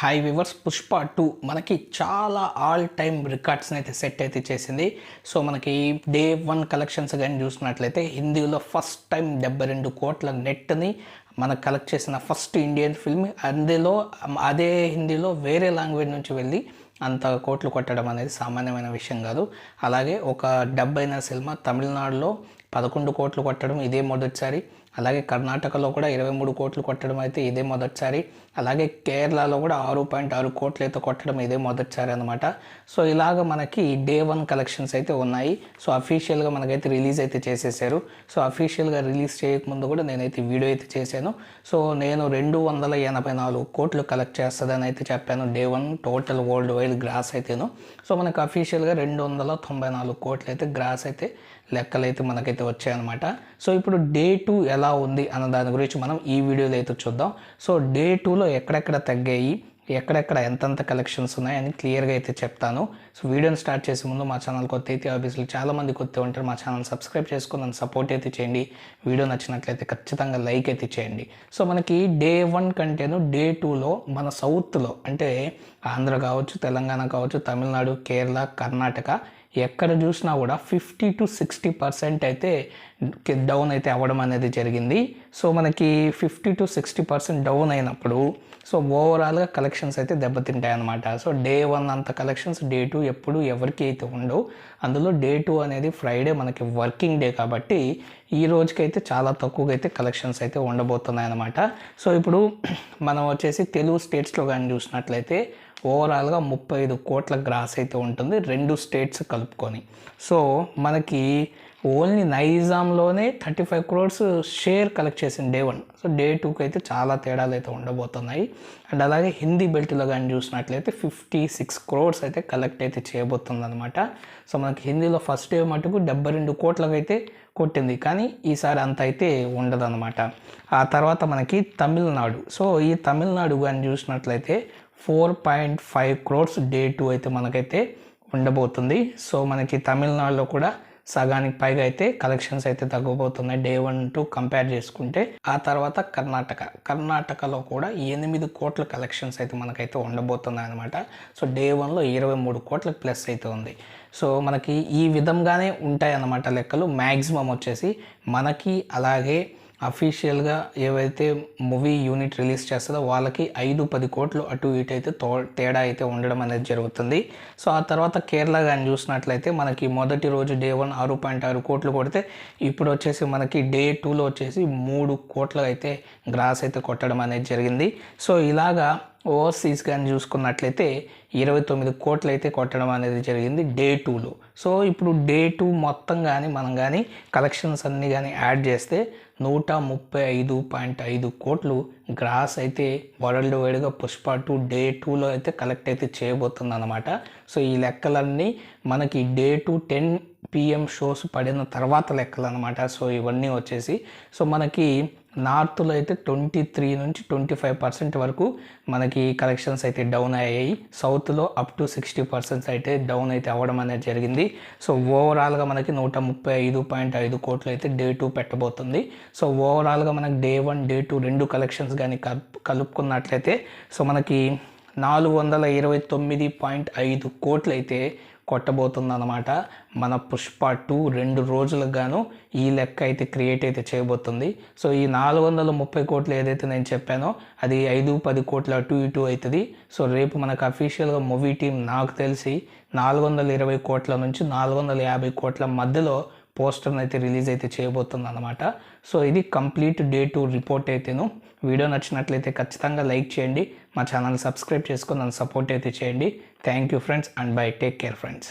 High viewers Pushpa two మనకి చాలా all time రికార్డ్స్ని అయితే సెట్ అయితే చేసింది. సో మనకి డే వన్ కలెక్షన్స్ కానీ చూసినట్లయితే హిందీలో ఫస్ట్ టైం డెబ్బై రెండు కోట్ల నెట్ని మనకు కలెక్ట్ చేసిన ఫస్ట్ ఇండియన్ ఫిల్మ్ అందులో అదే హిందీలో వేరే లాంగ్వేజ్ నుంచి వెళ్ళి అంత కోట్లు కొట్టడం అనేది సామాన్యమైన విషయం కాదు. అలాగే ఒక డెబ్బైన సినిమా తమిళనాడులో పదకొండు కోట్లు కొట్టడం ఇదే మొదటిసారి. అలాగే కర్ణాటకలో కూడా ఇరవై మూడు కోట్లు కొట్టడం అయితే ఇదే మొదటిసారి. అలాగే కేరళలో కూడా ఆరు పాయింట్ ఆరు కోట్లు అయితే కొట్టడం ఇదే మొదటిసారి అనమాట సో ఇలాగ మనకి డే వన్ కలెక్షన్స్ అయితే ఉన్నాయి. సో అఫీషియల్గా మనకైతే రిలీజ్ అయితే చేసేసారు. సో అఫీషియల్గా రిలీజ్ చేయకముందు కూడా నేనైతే వీడియో అయితే చేశాను. సో నేను రెండు వందల ఎనభై నాలుగు కోట్లు కలెక్ట్ చేస్తుందని అయితే చెప్పాను day one total world wide gross అయితేను. సో మనకు అఫీషియల్గా రెండు వందల తొంభై నాలుగు కోట్లు అయితే గ్రాస్ అయితే లెక్కలు అయితే మనకైతే వచ్చాయన్నమాట. సో ఇప్పుడు డే టూ ఎలా ఎలా ఉంది అన్న దాని గురించి మనం ఈ వీడియోలో అయితే చూద్దాం. సో డే టూలో ఎక్కడెక్కడ తగ్గాయి ఎక్కడెక్కడ ఎంతెంత కలెక్షన్స్ ఉన్నాయని క్లియర్గా అయితే చెప్తాను. సో వీడియోని స్టార్ట్ చేసే ముందు మా ఛానల్ కొత్త అయితే ఆఫీసులు చాలామంది కొత్త ఉంటారు. మా ఛానల్ సబ్స్క్రైబ్ చేసుకుని నన్ను సపోర్ట్ అయితే చేయండి. వీడియో నచ్చినట్లయితే ఖచ్చితంగా లైక్ అయితే చేయండి. సో మనకి డే వన్ కంటేను డే టూలో మన సౌత్లో అంటే ఆంధ్ర కావచ్చు తెలంగాణ కావచ్చు తమిళనాడు కేరళ కర్ణాటక ఎక్కడ చూసినా కూడా ఫిఫ్టీ టు సిక్స్టీ పర్సెంట్ అయితే డౌన్ అయితే అవ్వడం అనేది జరిగింది. సో మనకి fifty to sixty percent down అయినప్పుడు సో ఓవరాల్గా కలెక్షన్స్ అయితే దెబ్బతింటాయి అనమాట సో డే వన్ అంత కలెక్షన్స్ డే టూ ఎప్పుడు ఎవరికి అయితే ఉండవు. అందులో డే టూ అనేది ఫ్రైడే మనకి వర్కింగ్ డే కాబట్టి ఈ రోజుకైతే చాలా తక్కువగా అయితే కలెక్షన్స్ అయితే ఉండబోతున్నాయి అనమాట సో ఇప్పుడు మనం వచ్చేసి తెలుగు స్టేట్స్లో కానీ చూసినట్లయితే ఓవరాల్గా ముప్పై ఐదు కోట్ల గ్రాస్ అయితే ఉంటుంది రెండు స్టేట్స్ కలుపుకొని. సో మనకి only నైజాంలోనే thirty five crores share collect చేసింది డే వన్. సో డే టూకి అయితే చాలా తేడాలు అయితే ఉండబోతున్నాయి. అండ్ అలాగే హిందీ బెల్ట్లో కానీ చూసినట్లయితే ఫిఫ్టీ సిక్స్ క్రోడ్స్ అయితే కలెక్ట్ అయితే చేయబోతుంది అనమాట సో మనకి హిందీలో ఫస్ట్ డే మటుకు డెబ్బై రెండు కోట్లకైతే కొట్టింది. కానీ ఈసారి అంత అయితే ఉండదన్నమాట. ఆ తర్వాత మనకి తమిళనాడు. సో ఈ తమిళనాడు కానీ చూసినట్లయితే four point five crores day two అయితే మనకైతే ఉండబోతుంది. సో మనకి తమిళనాడులో కూడా సగానికి పైగా అయితే కలెక్షన్స్ అయితే తగ్గిపోతున్నాయి డే వన్ టు కంపేర్ చేసుకుంటే ఆ తర్వాత కర్ణాటక. కర్ణాటకలో కూడా ఎనిమిది కోట్ల కలెక్షన్స్ అయితే మనకైతే ఉండబోతున్నాయి అనమాట సో డే వన్లో ఇరవై మూడు కోట్ల ప్లస్ అయితే ఉంది. సో మనకి ఈ విధంగానే ఉంటాయి అన్నమాట లెక్కలు. మ్యాక్సిమం వచ్చేసి మనకి అలాగే అఫీషియల్గా ఏవైతే మూవీ యూనిట్ రిలీజ్ చేస్తుందో వాళ్ళకి ఐదు పది కోట్లు అటు ఇటు అయితే తో తేడా అయితే ఉండడం అనేది జరుగుతుంది. సో ఆ తర్వాత కేరళ కానీ చూసినట్లయితే మనకి మొదటి రోజు డే వన్ ఆరు పాయింట్ ఆరు కోట్లు కొడితే ఇప్పుడు వచ్చేసి మనకి డే టూలో వచ్చేసి మూడు కోట్లు అయితే గ్రాస్ అయితే కొట్టడం అనేది జరిగింది. సో ఇలాగా ఓవర్సీస్ కానీ చూసుకున్నట్లయితే ఇరవై తొమ్మిది కోట్లు అయితే కొట్టడం అనేది జరిగింది డే టూలో. సో ఇప్పుడు డే టూ మొత్తం కానీ మనం కానీ కలెక్షన్స్ అన్నీ కానీ యాడ్ చేస్తే నూట ముప్పై ఐదు పాయింట్ ఐదు కోట్లు గ్రాస్ అయితే వరల్డ్ వైడ్గా పుష్ప టూ డే టూలో అయితే కలెక్ట్ అయితే చేయబోతుంది అనమాట సో ఈ లెక్కలన్నీ మనకి day two ten PM shows పడిన తర్వాత లెక్కలు అనమాట సో ఇవన్నీ వచ్చేసి. సో మనకి నార్త్లో అయితే ట్వంటీ త్రీ నుంచి ట్వంటీ ఫైవ్ పర్సెంట్ వరకు మనకి కలెక్షన్స్ అయితే డౌన్ అయ్యాయి. సౌత్లో అప్ టు సిక్స్టీ పర్సెంట్స్ అయితే డౌన్ అయితే అవ్వడం అనేది జరిగింది. సో ఓవరాల్గా మనకి నూట ముప్పై ఐదు పాయింట్ ఐదు కోట్లు అయితే డే టూ పెట్టబోతుంది. సో ఓవరాల్గా మనకి డే వన్ డే టూ రెండు కలెక్షన్స్ కానీ కలుపుకున్నట్లయితే సో మనకి నాలుగు వందల ఇరవై తొమ్మిది పాయింట్ ఐదు కోట్లు కొట్టబోతుందన్నమాట. మన పుష్ప టూ రెండు రోజులకు గాను ఈ లెక్క అయితే క్రియేట్ అయితే చేయబోతుంది. సో ఈ నాలుగు వందల ముప్పై కోట్లు ఏదైతే నేను చెప్పానో అది ఐదు పది కోట్ల అటు ఇటు అవుతుంది. సో రేపు మనకు అఫీషియల్గా మూవీ టీం నాకు తెలిసి నాలుగు వందల ఇరవై కోట్ల నుంచి నాలుగు వందల యాభై కోట్ల మధ్యలో పోస్టర్ని అయితే రిలీజ్ అయితే చేయబోతుంది అనమాట సో ఇది కంప్లీట్ డే టు రిపోర్ట్ అయితేను. వీడియో నచ్చినట్లయితే ఖచ్చితంగా లైక్ చేయండి. మా ఛానల్ సబ్స్క్రైబ్ చేసుకుని నన్ను సపోర్ట్ అయితే చేయండి. Thank you friends and bye. Take care friends.